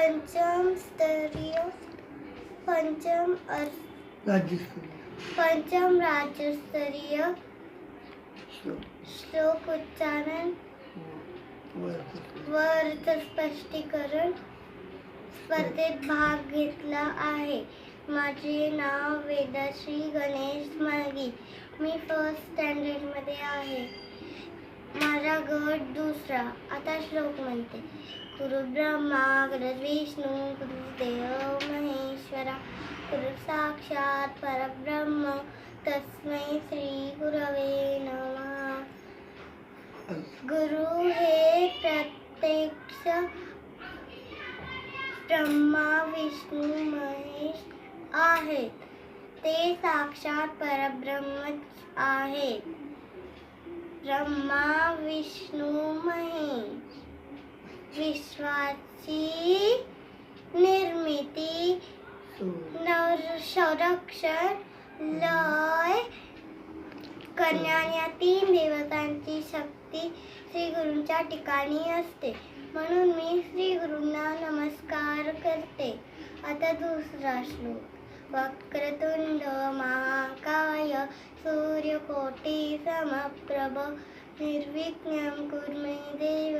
पंचम स्तरीय पंचम पंचम राज्यस्तरीय श्लोक उच्चारण वर्ग व अर्थ स्पष्टीकरण स्पर्धेत भाग घेतला आहे. माझे नाव वेदश्री गणेश माळगी. मी फर्स्ट स्टँडर्डमध्ये आहे. माझा गट दुसरा. आता श्लोक म्हणते गुरु ब्रह्मा गुरु विष्णू गुरु देव महेश्वरा गुरु साक्षात परब्रह्म, तस्मै श्री गुरवे नमः. गुरु हे प्रत्यक्ष ब्रह्मा, विष्णू, महेश आहेत. ते साक्षात परब्रह्मच आहेत. ब्रह्मा, विष्णु, महेश। विश्वाची निर्मिती, नर संरक्षण, लय या तीन देवतांची शक्ती श्री गुरूंच्या ठिकाणी म्हणून मी श्री गुरूंना नमस्कार करते. आता दुसरा श्लोक. वक्रतुंड महाकाय सूर्यकोटी समप्रभ, निर्विघ्नं कुर्मे देव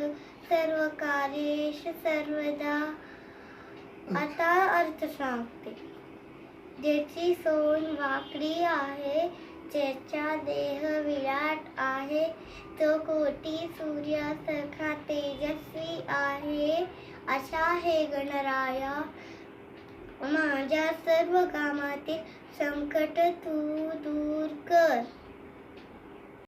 सर्वकार्येषु सर्वदा। आता अर्थ सांगते ज्याची सोन वाकडी आहे ज्याचा देह विराट आहे तो कोटी सूर्यासारखा तेजस्वी आहे, अशा हे गणराया, माझ्या सर्व कामातील संकट तू दूर कर।